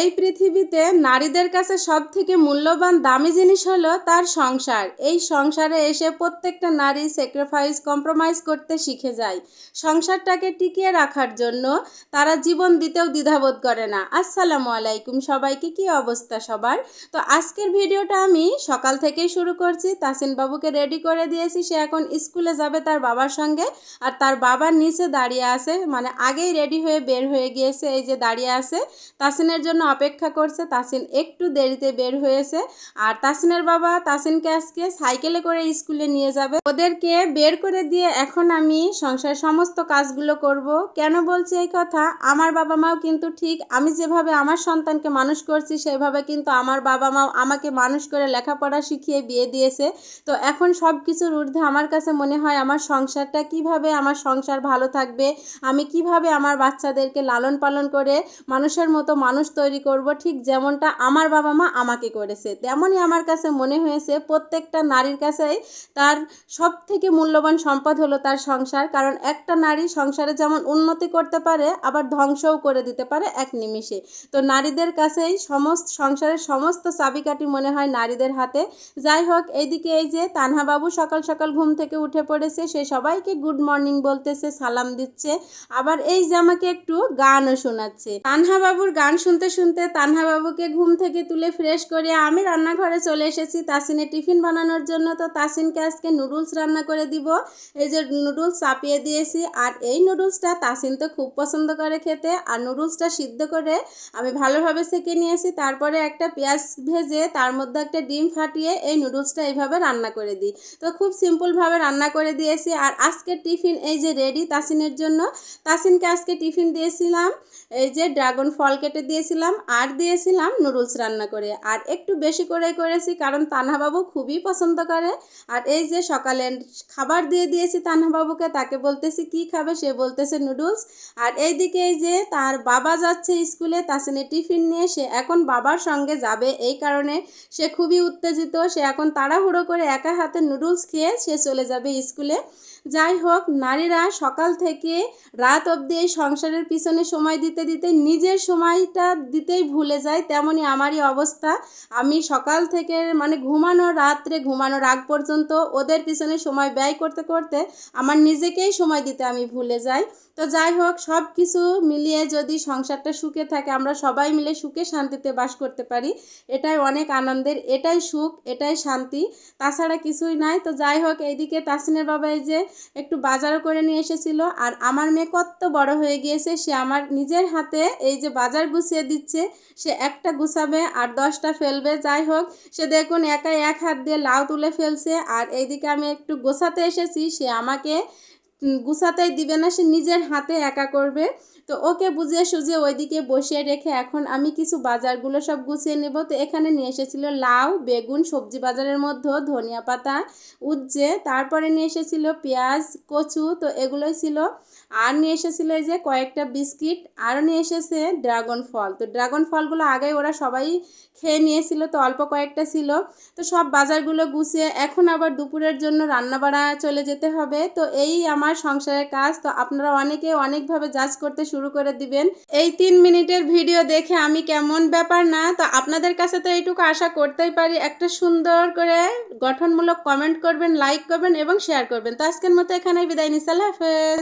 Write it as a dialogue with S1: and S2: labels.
S1: এই পৃথিবীতে নারীদের কাছে সব থেকে মূল্যবান দামি জিনিস হলো তার সংসার। এই সংসারে এসে প্রত্যেকটা নারী স্যাক্রিফাইস কম্প্রোমাইজ করতে শিখে যায়। সংসারটাকে টিকিয়ে রাখার জন্য তারা জীবন দিতেও দ্বিধাবোধ করে না। আসসালামু আলাইকুম সবাইকে, কি অবস্থা সবার? তো আজকের ভিডিওটা আমি সকাল থেকেই শুরু করছি। তাসিন বাবুকে রেডি করে দিয়েছি। সে এখন স্কুলে যাবে তার বাবার সঙ্গে আর তার বাবার নিচে দাঁড়িয়ে আছে। মানে আগেই রেডি হয়ে বের হয়ে গিয়েছে, এই যে দাঁড়িয়ে আছে। তাসিনের জন্য অপেক্ষা করছে, তাসিন একটু দেরিতে বের হয়েছে। আর তাসিনের বাবা তাসিনকে আজকে সাইকেলে করে স্কুলে নিয়ে যাবে। ওদেরকে বের করে দিয়ে এখন আমি সংসার সমস্ত কাজগুলো করব। কেন বলছি এই কথা? আমার বাবা মাও কিন্তু ঠিক, আমি যেভাবে আমার সন্তানকে মানুষ করছি, সেভাবে কিন্তু আমার বাবা মাও আমাকে মানুষ করে লেখাপড়া শিখিয়ে বিয়ে দিয়েছে। তো এখন সব কিছুর ঊর্ধ্বে আমার কাছে মনে হয় আমার সংসারটা কীভাবে আমার সংসার ভালো থাকবে? আমি কীভাবে আমার বাচ্চাদেরকে লালন পালন করে মানুষের মতো মানুষ তৈরি করব ঠিক যেমনটা আমার বাবা মা আমাকে করেছে। তেমনই আমার কাছে মনে হয়েছে প্রত্যেকটা নারীর কাছেই তার সব থেকে মূল্যবান সম্পদ হলো তার সংসার। কারণ একটা নারী সংসারে যেমন উন্নতি করতে পারে, আবার ধ্বংসও করে দিতে পারে এক নিমিষে। তো নারীদের কাছেই সমস্ত সংসারের সমস্ত চাবিকাঠি মনে হয় নারীদের হাতে। যাই হোক, এইদিকে এই যে তানহা বাবু সকাল সকাল ঘুম থেকে উঠে পড়েছে, সে সবাইকে গুড মর্নিং বলতেছে, সালাম দিচ্ছে। আবার এই যে আমাকে একটু গানও শোনাচ্ছে। তানহা বাবুর গান শুনতে শুনতে তানহা বাবুকে ঘুম থেকে তুলে ফ্রেশ করে আমি রান্নাঘরে চলে এসেছি তাসিনে টিফিন বানানোর জন্য। তো তাসিনকে আজকে নুডলস রান্না করে দিব। এই যে নুডলস চাপিয়ে দিয়েছি আর এই নুডলসটা তাসিন তো খুব পছন্দ করে খেতে। আর নুডলসটা সিদ্ধ করে আমি ভালোভাবে সেকে নিয়েছি। তারপরে একটা পেঁয়াজ ভেজে তার মধ্যে একটা ডিম ফাটিয়ে এই নুডলসটা এইভাবে রান্না করে দিই। তো খুব সিম্পলভাবে রান্না করে দিয়েছি। আর আজকের টিফিন এই যে রেডি তাসিনের জন্য। তাসিনকে আজকে টিফিন দিয়েছিলাম। এই যে ড্রাগন ফল কেটে দিয়েছিলাম। আর দিয়েছিলাম নুডলস রান্না করে। আর একটু বেশি করে করেছি কারণ তানহাবাবু খুবই পছন্দ করে। আর এই যে সকালে খাবার দিয়ে দিয়েছি তানহাবাবুকে, তাকে বলতেছি, কি খাবে? সে বলতেছে, নুডলস। আর এইদিকে এই যে তার বাবা যাচ্ছে স্কুলে তাসিনে টিফিন নিয়ে, সে এখন বাবার সঙ্গে যাবে। এই কারণে সে খুবই উত্তেজিত। সে এখন তাড়াহুড়ো করে একা হাতে নুডলস খেয়ে সে চলে যাবে স্কুলে। যাই হোক, নারীরা সকাল থেকে রাত অবধি এই সংসারের পিছনে সময় দিতে দিতে নিজের সময়টা দিতেই ভুলে যায়। তেমনই আমারই অবস্থা। আমি সকাল থেকে মানে ঘুমানো রাত্রে, ঘুমানোর আগ পর্যন্ত ওদের পিছনে সময় ব্যয় করতে করতে আমার নিজেকেই সময় দিতে আমি ভুলে যাই। তো যাই হোক, সব কিছু মিলিয়ে যদি সংসারটা সুখে থাকে, আমরা সবাই মিলে সুখে শান্তিতে বাস করতে পারি। এটাই অনেক আনন্দের, এটাই সুখ, এটাই শান্তি। তাছাড়া কিছুই নাই। তো যাই হোক, এইদিকে তাসিনের বাবা এই যে একটু বাজারও করে নিয়ে এসেছিল। আর আমার মেয়ে কত বড় হয়ে গিয়েছে, সে আমার নিজের হাতে এই যে বাজার গুছিয়ে দিচ্ছে, সে একটা গুছাবে আর দশটা ফেলবে। যাই হোক, সে দেখুন একাই এক হাত দিয়ে লাউ তুলে ফেলছে। আর এইদিকে আমি একটু গোছাতে এসেছি, সে আমাকে গুছাতেই দিবে না, সে নিজের হাতে একা করবে। তো ওকে বুঝিয়ে সুঝিয়ে ওইদিকে বসিয়ে রেখে এখন আমি কিছু বাজারগুলো সব গুছিয়ে নেব। তো এখানে নিয়ে এসেছিল লাউ, বেগুন, সবজি বাজারের মধ্যে ধনিয়া পাতা উজ্জে তারপরে নিয়ে এসেছিল পেঁয়াজ, কচু, তো এগুলোই ছিল। আর নিয়ে এসেছিল যে কয়েকটা বিস্কিট, আরও নিয়ে এসেছে ড্রাগন ফল। তো ড্রাগন ফলগুলো আগে ওরা সবাই খেয়ে নিয়েছিল, তো অল্প কয়েকটা ছিল। তো সব বাজারগুলো গুছিয়ে এখন আবার দুপুরের জন্য রান্না বাড়া চলে যেতে হবে। তো এই আমার সংসারের কাজ, তো আপনারা অনেকে অনেকভাবে জাজ করতে শুরু করে দিবেন। এই তিন মিনিটের ভিডিও দেখে আমি কেমন ব্যাপার না, তো আপনাদের কাছে তো এইটুকু আশা করতেই পারি। একটা সুন্দর করে গঠনমূলক কমেন্ট করবেন লাইক করবেন এবং শেয়ার করবেন। তো আজকের মতো এখানে বিদায় নিসাল হাফেজ।